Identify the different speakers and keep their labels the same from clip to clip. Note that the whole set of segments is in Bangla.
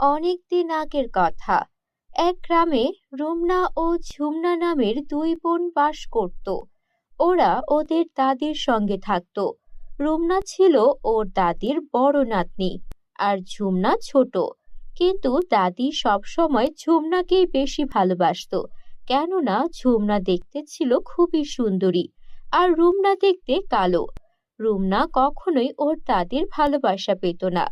Speaker 1: অনেক দিন আগের কথা। এক গ্রামে রুমনা ও ঝুমনা নামের দুই বোন বাস করত। ওরা ওদের দাদির সঙ্গে থাকতো। রুমনা ছিল ওর দাদির বড় নাতনি আর ঝুমনা ছোট। কিন্তু দাদি সবসময় ঝুমনাকেই বেশি ভালোবাসতো। কেননা ঝুমনা দেখতে ছিল খুবই সুন্দরী আর রুমনা দেখতে কালো। রুমনা কখনোই ওর দাদির ভালোবাসা পেত না।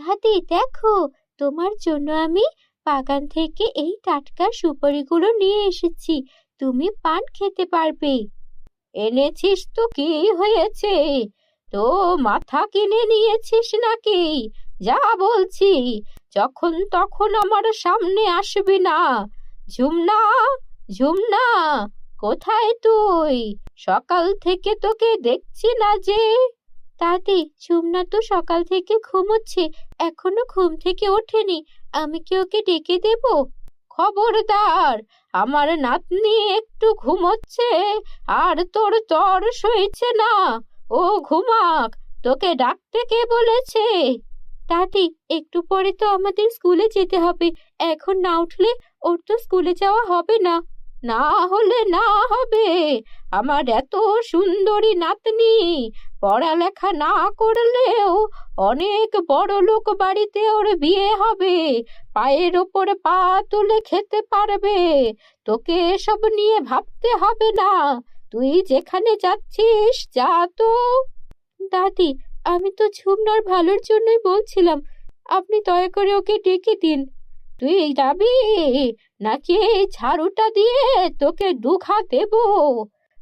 Speaker 1: দাদি, দেখো তোমার জন্য আমি বাগান থেকে এই টাটকা সুপারিগুলো নিয়ে এসেছি। তুমি পান খেতে পারবে। এনেছিস তো কি হয়েছে? তো মাথা কিনে নিয়েছিস নাকি? যা বলছি, যখন তখন আমার সামনে আসবি না। ঝুমনা ঝুমনা, কোথায় তুই? সকাল থেকে তোকে দেখছি না যে। দাদি ঝুমনা তো সকাল থেকে ঘুমোচ্ছে, এখনও ঘুম থেকে ওঠেনি। আমি কি ওকে ডেকে দেব? খবরদার, আমার নাতনি একটু ঘুমোচ্ছে, আর তোর তর সইছে না। ও ঘুমাক, তোকে ডাকতে কে বলেছে? দাদি একটু পরে তো আমাদের স্কুলে যেতে হবে, এখন না উঠলে ওর তো স্কুলে যাওয়া হবে না। না হলে না হবে, আমার এত সুন্দরী নাতনি পড়ালেখা না করলেও অনেক বড় লোক বাড়িতে ওর বিয়ে হবে। পায়ের ওপর পা তুলে খেতে পারবে। তোকে এসব নিয়ে ভাবতে হবে না। তুই যেখানে যাচ্ছিস, যা তো। দাদি, আমি তো ঝুমনার ভালোর জন্যই বলছিলাম, আপনি দয়া করে ওকে ডেকে দিন। তুই যাবি? নাকি ঝাড়ুটা দিয়ে তোকে দুঘা দেব?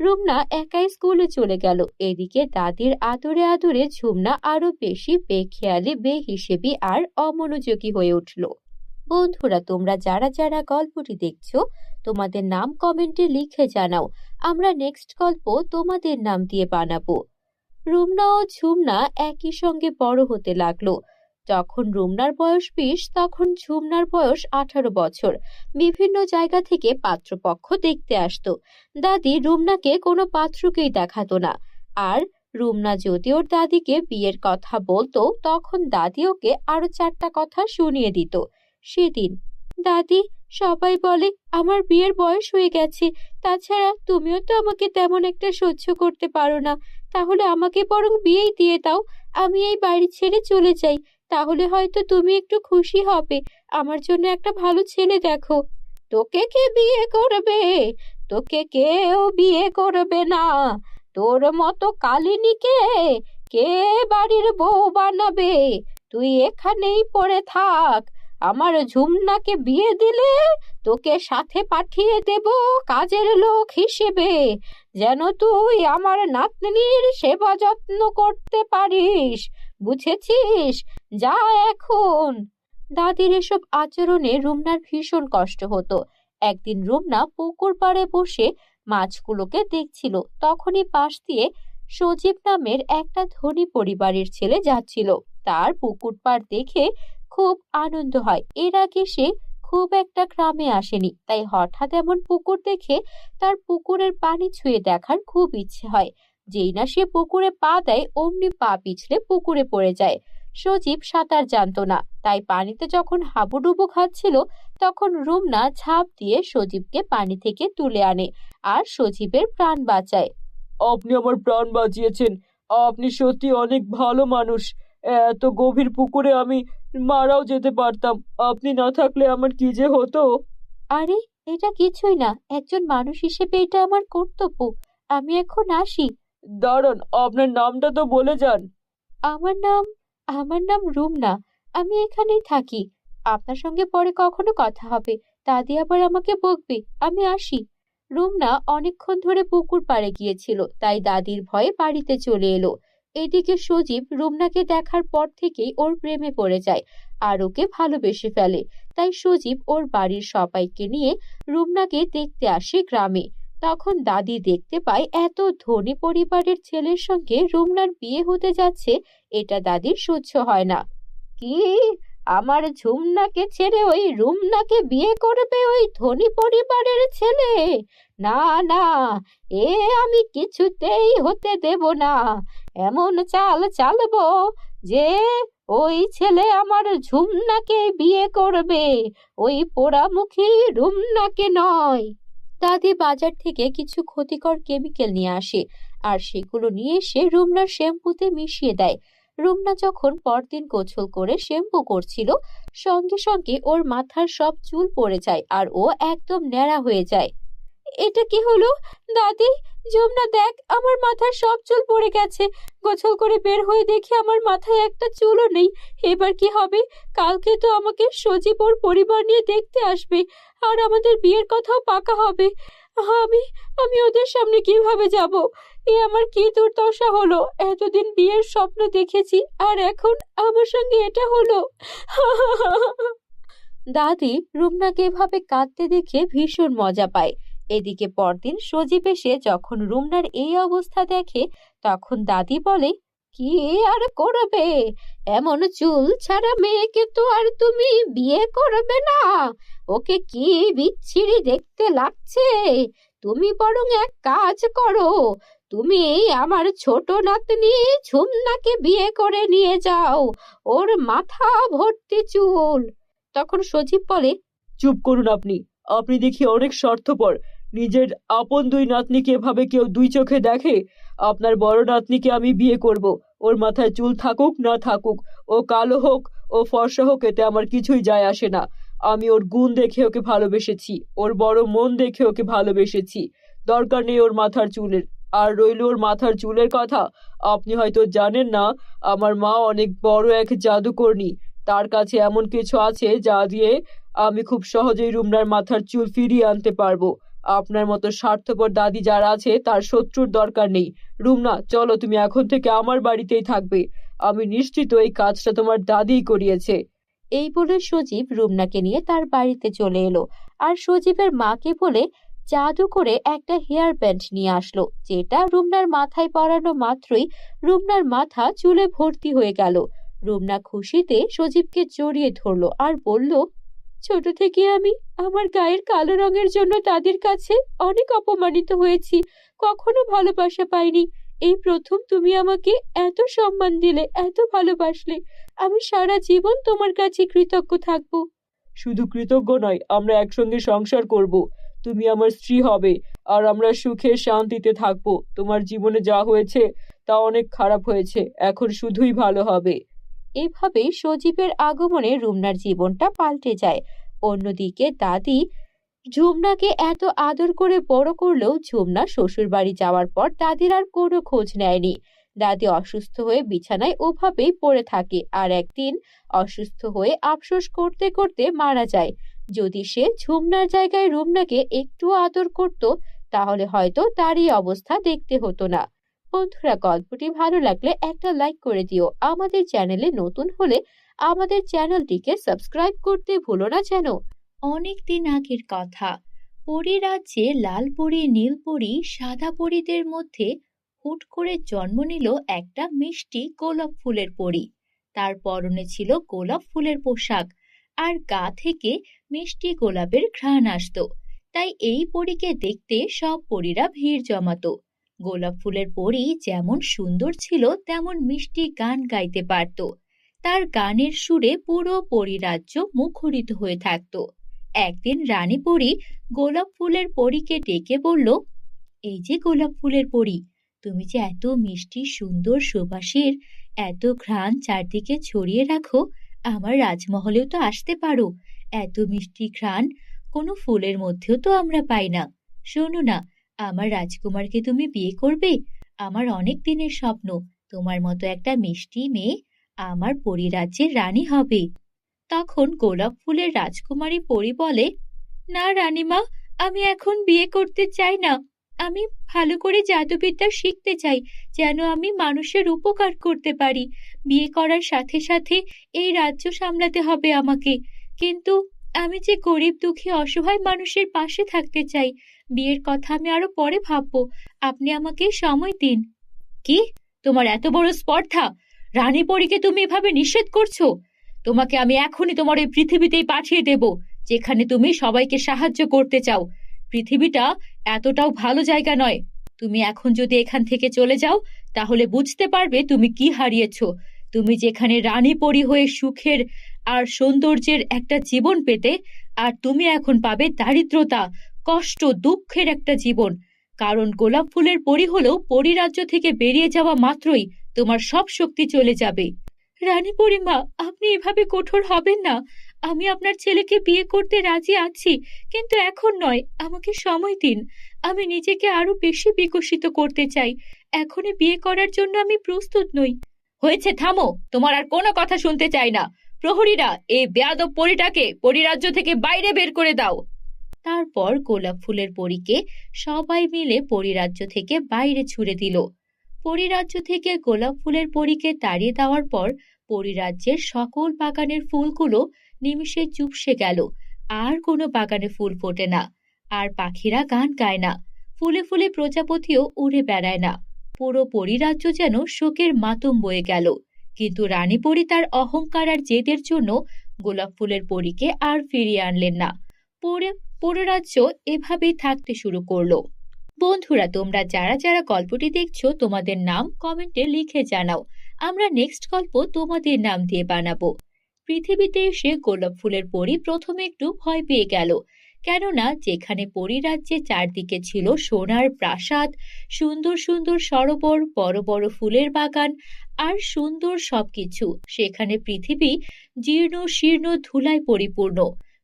Speaker 1: রুমনা একাই স্কুলে চলে গেল। এদিকে দাদির আদরে আদরে ঝুমনা আরও বেশি বেখেয়ালি, বেহিসেবি আর অমনোযোগী হয়ে উঠল। বন্ধুরা, তোমরা যারা যারা গল্পটি দেখছ, তোমাদের নাম কমেন্টে লিখে জানাও। আমরা নেক্সট গল্প তোমাদের নাম দিয়ে বানাবো। রুমনা ও ঝুমনা একই সঙ্গে বড় হতে লাগল। যখন রুমনার বয়স বিশ, তখন ঝুমনার বয়স আঠারো বছর। বিভিন্ন জায়গা থেকে পাত্রপক্ষ দেখতে আসতো। দাদি রুমনাকে কোনো পাত্রকেই দেখাতো না। আর রুমনা যদি ওর দাদিকে বিয়ের কথা বলতো, তখন দাদি ওকে আরও চারটা কথা শুনিয়ে দিত। সেদিন দাদি সবাই বলে, আমার বিয়ের বয়স হয়ে গেছে। তাছাড়া তুমিও তো আমাকে তেমন একটা সহ্য করতে পারো না। তাহলে আমাকে বরং বিয়েই দিয়ে দাও। আমি এই বাড়ি ছেড়ে চলে যাই। তাহলে হয়তো তুমি একটু খুশি হবে। আমার জন্য একটা ভালো ছেলে দেখো। তোকে কে বিয়ে করবে? তোকে কেউ বিয়ে করবে না। তোর মতো কালিনীকে কে বাড়ির বউ বানাবে? তুই এখানেই পড়ে থাক। আমার ঝুমনাকে বিয়ে দিলে তোকে সাথে পাঠিয়ে দেব কাজের লোক হিসেবে। যেন তুই আমার নাতনির সেবা যত্ন করতে পারিস। বুঝেছিস? যা এখন। দাদির এসব আচরণে রুমনার ভীষণ কষ্ট হতো। একদিন রুমনা পুকুর পাড়ে বসে মাছগুলোকে দেখছিল। তখনই পাশ দিয়ে সজীব নামের একটা ধনী পরিবারের ছেলে যাচ্ছিল। তার পুকুর পাড় দেখে খুব আনন্দ হয়। এর আগে সে খুব একটা গ্রামে আসেনি। তাই হঠাৎ এমন পুকুর দেখে তার পুকুরের পানি ছুঁয়ে দেখার খুব ইচ্ছে হয়। যেই না সে পুকুরে পা দেয় অমনি পা পিছলে পুকুরে পড়ে যায়। সজীব সাঁতার জানতো না। তাই পানিতে যখন হাবুডুবু খাচ্ছিল তখন রুমনা ঝাঁপ দিয়ে সজীবকে পানি থেকে তুলে আনে আর সজীবের প্রাণ বাঁচায়।
Speaker 2: আপনি আমার প্রাণ বাঁচিয়েছেন। আপনি সত্যি অনেক ভালো মানুষ। এত গভীর পুকুরে আমি মারাও যেতে পারতাম। আপনি না থাকলে আমার কি যে হতো?
Speaker 1: আরে এটা কিছুই না। একজন মানুষ হিসেবে এটা আমার কর্তব্য। আমি এখন আসি।
Speaker 2: দাঁড়ান, আপনার নামটা তো বলে যান।
Speaker 1: আমার নাম আমার নাম রুমনা, আমি এখানেই থাকি। আপনার সঙ্গে পরে কখনো কথা হবে দাদি আবার আমাকে বকবে, আমি আসি। রুমনা অনেকক্ষণ ধরে পুকুর পাড়ে গিয়েছিল, তাই দাদির ভয়ে বাড়িতে চলে এলো। এদিকে সজীব রুমনাকে দেখার পর থেকেই ওর প্রেমে পড়ে যায়, আর ওকে ভালোবেসে ফেলে। তাই সজীব ওর বাড়ির সবাইকে নিয়ে রুমনাকে দেখতে আসে গ্রামে। তখন দাদি দেখতে পায় এত ধনী পরিবারের ছেলের সঙ্গে রুমনার বিয়ে হতে যাচ্ছে, এটা দাদির সহ্য হয় না। কি? আমার ঝুমনাকে ছেড়ে ওই রুমনাকে বিয়ে করবে ওই ধনী পরিবারের ছেলে? না না, এ আমি কিছুতেই হতে দেব না। এমন চাল চালবো যে ওই ছেলে আমার ঝুমনাকে বিয়ে করবে, ওই পোড়ামুখী রুমনাকে নয়। দাদি বাজার থেকে কিছু ক্ষতিকর কেমিক্যাল নিয়ে আসে, আর সেগুলো নিয়ে এসে রুমনার শ্যাম্পুতে মিশিয়ে দেয়। রুমনা যখন পরদিন গোছল করে শ্যাম্পু করছিল, সঙ্গে সঙ্গে ওর মাথার সব চুল পড়ে যায় আর ও একদম ন্যাড়া হয়ে যায়। এটা কি হলো? দাদি যমুনা দেখ, আমার মাথার সব চুল পড়ে গেছে। গোছল করে বের হয়ে দেখি আমার মাথায় একটা চুলও নেই। এবার কি হবে? কালকে তো আমাকে সজীব ওর পরিবার নিয়ে দেখতে আসবে, আর আমাদের বিয়ের কথাও পাকা হবে। আমি আমি ওদের সামনে কীভাবে যাব? এ আমার কি দুর্দশা হলো? এতদিন বিয়ের স্বপ্ন দেখেছি, আর এখন আমার সঙ্গে এটা হলো? দাদি, রুমনাকে এভাবে কাঁদতে দেখে ভীষণ মজা পায়। এদিকে পরদিন সজীব এসে যখন রুমনার এই অবস্থা দেখে, তখন দাদি বলে, কি আর করবে? এমন চুল ছাড়া মেয়েকে তো আর তুমি বিয়ে করবে না। ওকে কি বিচ্ছিরি দেখতে লাগছে? তুমি বরং এক কাজ করো। তুমি আমার ছোট নাতনি ঝুমনাকে বিয়ে করে নিয়ে যাও, ওর মাথা ভর্তি চুল। তখন সজীব বলে,
Speaker 2: চুপ করুন আপনি। আপনি দেখি অনেক স্বার্থপর। নিজের আপন দুই নাতনিকে এভাবে কেউ দুই চোখে দেখে, আপনার বড় নাতনিকে আমি বিয়ে করব। ওর মাথায় চুল থাকুক না থাকুক, ও কালো হোক, ও ফর্সা হোক, এতে আমার কিছুই যায় আসে না। আমি ওর গুণ দেখে ওকে ভালোবেসেছি, ওর বড় মন দেখে ওকে ভালোবেসেছি। দরকার নেই ওর মাথার চুলের। আর রইল ওর মাথার চুলের কথা। আপনি হয়তো জানেন না, আমার মা অনেক বড় এক জাদুকর্ণী। তার কাছে এমন কিছু আছে যা দিয়ে আমি খুব সহজেই রুমনার মাথার চুল ফিরিয়ে আনতে পারব। আপনার মতো স্বার্থপর দাদি যারা আছে, তার শত্রুর দরকার নেই। রুমনা, চলো তুমি এখন থেকে আমার বাড়িতেই থাকবে। আমি নিশ্চিত এই কাজটা তোমার দাদিই করিয়েছে।
Speaker 1: এই বলে সজীব রুমনাকে নিয়ে তার বাড়িতে চলে এলো। আর সজীবের মাকে বলে জাদু করে একটা হেয়ার ব্যান্ড নিয়ে আসলো, যেটা রুমনার মাথায় পরানো মাত্রই রুমনার মাথা চুলে ভর্তি হয়ে গেল। রুমনা খুশিতে সজীবকে জড়িয়ে ধরলো আর বলল ছোট থেকে আমি আমার গায়ের কালো রঙের জন্য তাদের কাছে অনেক অপমানিত হয়েছি। কখনো ভালোবাসা পাইনি। এই প্রথম তুমি আমাকে এত সম্মান দিলে, এত ভালোবাসলে। আমি সারা জীবন তোমার কাছে কৃতজ্ঞ থাকব।
Speaker 2: শুধু কৃতজ্ঞ নয়, আমরা একসঙ্গে সংসার করব। তুমি আমার স্ত্রী হবে আর আমরা সুখে শান্তিতে থাকব। তোমার জীবনে যা হয়েছে তা অনেক খারাপ হয়েছে। এখন শুধুই ভালো হবে।
Speaker 1: এভাবে সজীবের আগমনে রুমনার জীবনটা পাল্টে যায়। অন্যদিকে দাদি ঝুমনাকে এত আদর করে বড় করলেও ঝুমনা শ্বশুর বাড়ি যাওয়ার পর দাদির আর কোনো খোঁজ নেয়নি। দাদি অসুস্থ হয়ে বিছানায় ওভাবেই পড়ে থাকে আর একদিন অসুস্থ হয়ে আফসোস করতে করতে মারা যায়। যদি সে ঝুমনার জায়গায় রুমনাকে একটু আদর করত, তাহলে হয়তো তারই অবস্থা দেখতে হতো না। বন্ধুরা, গল্পটি ভালো লাগলে একটা লাইক করে দিও। আমাদের চ্যানেলে নতুন হলে আমাদের চ্যানেলটিকে সাবস্ক্রাইব করতে ভুলো না যেন। অনেক দিন আগের কথা, পরী রাজ্যে লাল পরী, নীল পরী, সাদা পরীদের মধ্যে হুট করে জন্ম নিল একটা মিষ্টি গোলাপ ফুলের পরী। তার পরনে ছিল গোলাপ ফুলের পোশাক আর গা থেকে মিষ্টি গোলাপের ঘ্রাণ আসতো। তাই এই পরীকে দেখতে সব পরীরা ভিড় জমাতো। গোলাপ ফুলের পরী যেমন সুন্দর ছিল, তেমন মিষ্টি গান গাইতে পারত। তার গানের সুরে পুরো পরিরাজ্য মুখরিত হয়ে থাকত। একদিন রানী পরী গোলাপ ফুলের পরীকে ডেকে বলল, এই যে গোলাপ ফুলের পরী, তুমি যে এত মিষ্টি, সুন্দর, সুবাসীর, এত ঘ্রাণ চারদিকে ছড়িয়ে রাখো, আমার রাজমহলেও তো আসতে পারো। এত মিষ্টি ঘ্রাণ কোনো ফুলের মধ্যেও তো আমরা পাই না। শোনো না আমার রাজকুমারকে তুমি বিয়ে করবে? আমার অনেক দিনের স্বপ্ন। তোমার মতো একটা মিষ্টি মেয়ে আমার পরিরাজ্যের রানী হবে। তখন গোলাপ ফুলের রাজকুমারী পরি বলে, না রানীমা, আমি এখন বিয়ে করতে চাই না। আমি ভালো করে জাদুবিদ্যা শিখতে চাই, যেন আমি মানুষের উপকার করতে পারি। বিয়ে করার সাথে সাথে এই রাজ্য সামলাতে হবে আমাকে। কিন্তু আমি যে গরিব, দুঃখী, অসহায় মানুষের পাশে থাকতে চাই, বিয়ের কথা আমি আরও পরে ভাববো। আপনি আমাকে সময় দিন। কি? তোমার এত বড় স্পর্ধা? রানী পরীকে তুমি এভাবে নিষেধ করছ? তোমাকে আমি এখনই তোমার এই পৃথিবীতেই পাঠিয়ে দেব, যেখানে তুমি সবাইকে সাহায্য করতে চাও। পৃথিবীটা এতটাও ভালো জায়গা নয়। তুমি এখন যদি এখান থেকে চলে যাও, তাহলে বুঝতে পারবে তুমি কি হারিয়েছ। তুমি যেখানে রানী পরি হয়ে সুখের আর সৌন্দর্যের একটা জীবন পেতে, আর তুমি এখন পাবে দারিদ্রতা, কষ্ট, দুঃখের একটা জীবন। কারণ গোলাপ ফুলের পরি হলেও পরিরাজ্য থেকে বেরিয়ে যাওয়া মাত্রই তোমার সব শক্তি চলে যাবে। রানী পরিমা আপনি এভাবে কঠোর হবেন না। আমি আপনার ছেলেকে বিয়ে করতে রাজি আছি, কিন্তু এখন নয়, আমাকে সময় দিন। আমি নিজেকে আরও বেশি বিকশিত করতে চাই। এখনই বিয়ে করার জন্য আমি প্রস্তুত নই। হয়েছে, থামো। তোমার আর কোনো কথা শুনতে চাই না। প্রহরীরা এই বেয়াদব পরিটাকে পরিরাজ্য থেকে বাইরে বের করে দাও। তারপর গোলাপ ফুলের পরীকে সবাই মিলে পরিরাজ্য থেকে বাইরে ছুড়ে দিল। পরিরাজ্য থেকে গোলাপ ফুলের পরীকে তাড়িয়ে দেওয়ার পর পরিরাজ্যের সকল বাগানের ফুলগুলো নিমিষে চুপসে গেল। আর কোনো বাগানে ফুল ফোটে না। আর পাখিরা গান গায় না। ফুলে ফুলে প্রজাপতিও উড়ে বেড়ায় না। পুরো পরিরাজ্য যেন শোকের মাতম বয়ে গেল। কিন্তু রানী পরি তার অহংকার আর জেদের জন্য গোলাপ ফুলের পরীকে আর ফিরিয়ে আনলেন না। পরে পররাজ্য এভাবেই থাকতে শুরু করল। বন্ধুরা, তোমরা যারা যারা গল্পটি দেখছ, তোমাদের নাম কমেন্টে লিখে জানাও। আমরা নেক্সট গল্প তোমাদের নাম দিয়ে বানাবো। পৃথিবীতে এসে গোলাপ ফুলের পরি প্রথমে একটু ভয় পেয়ে গেল। কেননা যেখানে পরিরাজ্যে চারদিকে ছিল সোনার প্রাসাদ, সুন্দর সুন্দর সরোবর, বড় বড় ফুলের বাগান আর সুন্দর সবকিছু, সেখানে পৃথিবী জীর্ণ শীর্ণ ধুলায় পরিপূর্ণ।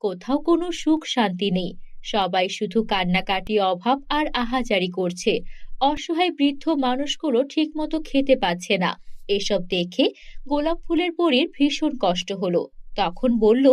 Speaker 1: কোথাও কোনো সুখ শান্তি নেই। সবাই শুধু কান্নাকাটি, অভাব আর আহাজারি করছে। অসহায় বৃদ্ধ মানুষগুলো ঠিকমতো খেতে পাচ্ছে না। এসব দেখে গোলাপ ফুলের পরীর ভীষণ কষ্ট হলো। তখন বলল,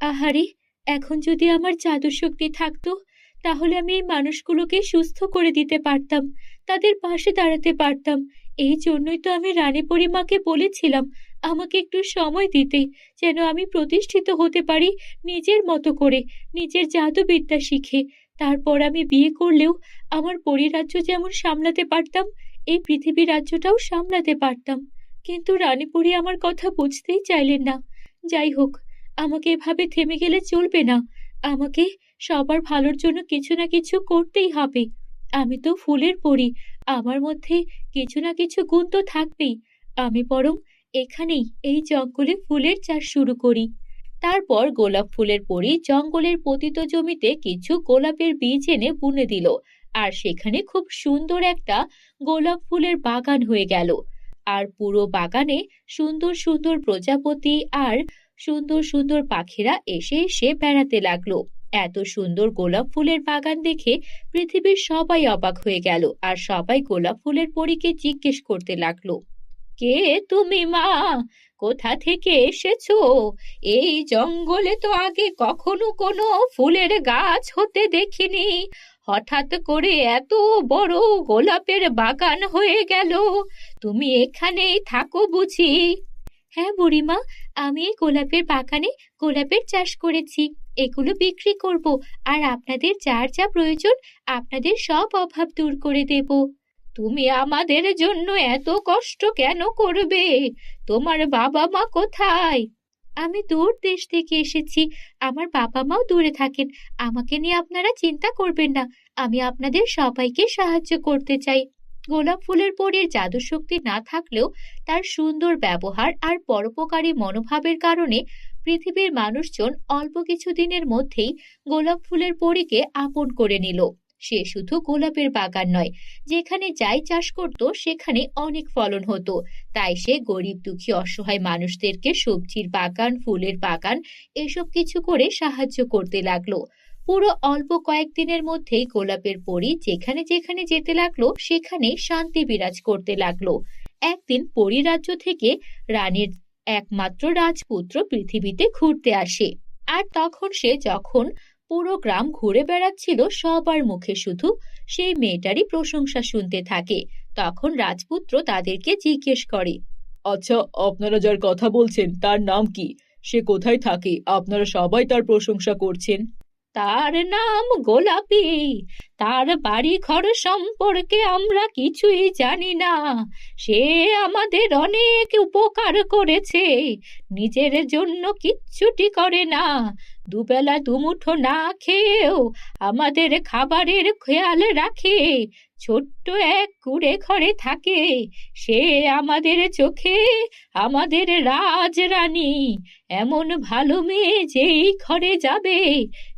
Speaker 1: আহারে এখন যদি আমার জাদু শক্তি থাকতো, তাহলে আমি এই মানুষগুলোকে সুস্থ করে দিতে পারতাম, তাদের পাশে দাঁড়াতে পারতাম। এই জন্যই তো আমি রানী পরিমাকে বলেছিলাম, আমাকে একটু সময় দিতে, যেন আমি প্রতিষ্ঠিত হতে পারি নিজের মতো করে, নিজের জাদুবিদ্যা শিখে। তারপর আমি বিয়ে করলেও আমার পরিরাজ্য যেমন সামলাতে পারতাম, এই পৃথিবী রাজ্যটাও সামলাতে পারতাম। কিন্তু রানীপুরি আমার কথা বুঝতেই চাইলেন না। যাই হোক আমাকে এভাবে থেমে গেলে চলবে না। আমাকে সবার ভালোর জন্য কিছু না কিছু করতেই হবে। আমি তো ফুলের পরি। আমার মধ্যে কিছু না কিছু গুণ তো থাকবেই। আমি বরং এখানেই এই জঙ্গলে ফুলের চাষ শুরু করি। তারপর গোলাপ ফুলের পরি জঙ্গলের পতিত জমিতে কিছু গোলাপের বীজ এনে বুনে দিল। আর সেখানে খুব সুন্দর একটা গোলাপ ফুলের বাগান হয়ে গেল। আর পুরো বাগানে সুন্দর সুন্দর প্রজাপতি আর সুন্দর সুন্দর পাখিরা এসে এসে বেড়াতে লাগল। এত সুন্দর গোলাপ ফুলের বাগান দেখে পৃথিবীর সবাই অবাক হয়ে গেল আর সবাই গোলাপ ফুলের পরীকে জিজ্ঞেস করতে লাগল, কে তুমি মা? কোথা থেকে এসেছ? এই জঙ্গলে তো আগে কখনো কোনো ফুলের গাছ হতে দেখিনি। হঠাৎ করে এত বড় গোলাপের বাগান হয়ে গেল। তুমি এখানেই থাকো বুঝি। হ্যাঁ বুড়িমা, আমি এই গোলাপের বাগানে গোলাপের চাষ করেছি, এগুলো বিক্রি করব, আর আপনাদের যার যা প্রয়োজন, আপনাদের সব অভাব দূর করে দেব। তুমি আমাদের জন্য এত কষ্ট কেন করবে? তোমার বাবা মা কোথায়? আমি দূর দেশ থেকে এসেছি, আমার বাবা মাও দূরে থাকেন, আমাকে নিয়ে আপনারা চিন্তা করবেন না, আমি আপনাদের সবাইকে সাহায্য করতে চাই। গোলাপ ফুলের পরীর জাদু শক্তি না থাকলেও তার সুন্দর ব্যবহার আর পরোপকারী মনোভাবের কারণে পৃথিবীর মানুষজন অল্প কিছু দিনের মধ্যেই গোলাপ ফুলের পরীকে আপন করে নিল। সে শুধু গোলাপের বাগান নয়, যেখানে যাই চাষ করত সেখানে অনেক ফলন হতো। তাই সে গরিব দুঃখী অসহায় মানুষদেরকে সবজির বাগান, ফুলের বাগান, এসব কিছু করে সাহায্য করতে লাগল। পুরো অল্প কয়েকদিনের মধ্যেই গোলাপের পরি যেখানে যেখানে যেতে লাগল, সেখানে শান্তি বিরাজ করতে লাগল। একদিন পরিরাজ্য থেকে রানীর একমাত্র রাজপুত্র পৃথিবীতে ঘুরতে আসে। আর তখন সে যখন পুরো গ্রাম ঘুরে বেড়াচ্ছিল, সবার মুখে শুধু সেই মেয়েটারই প্রশংসা শুনতে থাকে। তখন রাজপুত্র তাদেরকে জিজ্ঞেস করে
Speaker 2: আচ্ছা আপনারা যার কথা বলছেন, তার নাম কি? সে কোথায় থাকে? আপনারা সবাই তার প্রশংসা করছেন।
Speaker 1: তার নাম গোলাপি। তার বাড়ি ঘর সম্পর্কে আমরা কিছুই জানি না। সে আমাদের অনেক উপকার করেছে। নিজের জন্য কিচ্ছুটি করে না। দুবেলা দুমুঠো না খেয়েও আমাদের খাবারের খেয়াল রাখে। ছোট্ট এক কুড়ে ঘরে থাকে। সে আমাদের চোখে, আমাদের রাজরানী। এমন ভালো মেয়ে যেই ঘরে যাবে,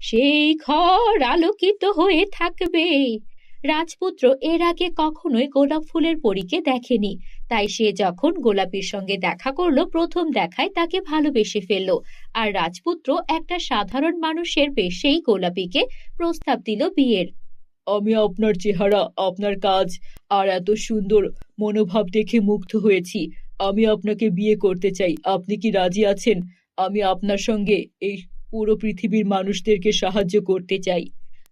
Speaker 1: সেই ঘর আলোকিত হয়ে থাকবে। রাজপুত্র এর আগে কখনোই গোলাপ ফুলের পরীকে দেখেনি। তাই সে যখন গোলাপীর সঙ্গে দেখা করল, প্রথম দেখায় তাকে ভালোবেসে ফেলল। আর রাজপুত্র একটা সাধারণ মানুষের বেশেই গোলাপিকে প্রস্তাব দিল বিয়ের।
Speaker 2: আমি আপনার চেহারা, আপনার কাজ আর এত সুন্দর মনোভাব দেখে মুগ্ধ হয়েছি। আমি আপনাকে বিয়ে করতে চাই। আপনি কি রাজি আছেন? আমি আপনার সঙ্গে এই পুরো পৃথিবীর মানুষদেরকে সাহায্য করতে চাই।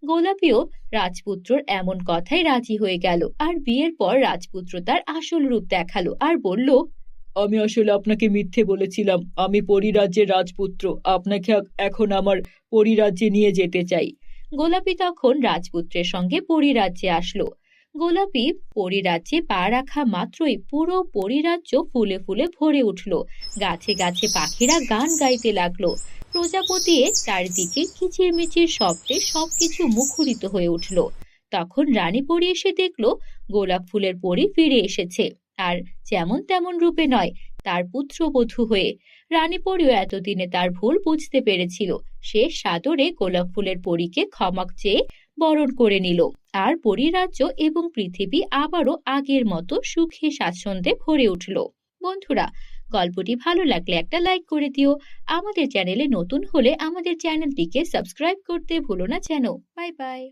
Speaker 1: গোলাপিও রাজপুত্রর এমন কথায় রাজি হয়ে গেল আর বিয়ের পর রাজপুত্র তার আসল রূপ দেখাল আর বলল,
Speaker 2: আমি আসলে আপনাকে মিথ্যে বলেছিলাম। আমি পরিরাজ্যের রাজপুত্র। আপনাকে এখন আমার পরিরাজ্যে নিয়ে যেতে চাই।
Speaker 1: গোলাপি তখন রাজপুত্রের সঙ্গে পরিরাজ্যে আসলো। গোলাপি পরিরাজ্যে পা রাখা মাত্রই পুরো পরিরাজ্য ফুলে ফুলে ভরে উঠল। গাছে গাছে পাখিরা গান গাইতে লাগল। প্রজাপতি চারিদিকে কিচিরমিচির শব্দে সবকিছু মুখরিত হয়ে উঠল। তখন রানী পরি এসে দেখল, গোলাপ ফুলের পরি ফিরে এসেছে। আর যেমন তেমন রূপে নয়, তার পুত্রবধূ হয়ে। রানী পরিও এতদিনে তার ভুল বুঝতে পেরেছিল। সে সাদরে গোলাপ ফুলের পরীকে ক্ষমা চেয়ে বরণ করে নিল। আর পরিরাজ্য এবং পৃথিবী আবারও আগের মতো সুখে স্বাচ্ছন্দ্যে ভরে উঠল। বন্ধুরা, গল্পটি ভালো লাগলে একটা লাইক করে দিও। আমাদের চ্যানেলে নতুন হলে আমাদের চ্যানেলটিকে সাবস্ক্রাইব করতে ভুলো না যেন। Bye bye.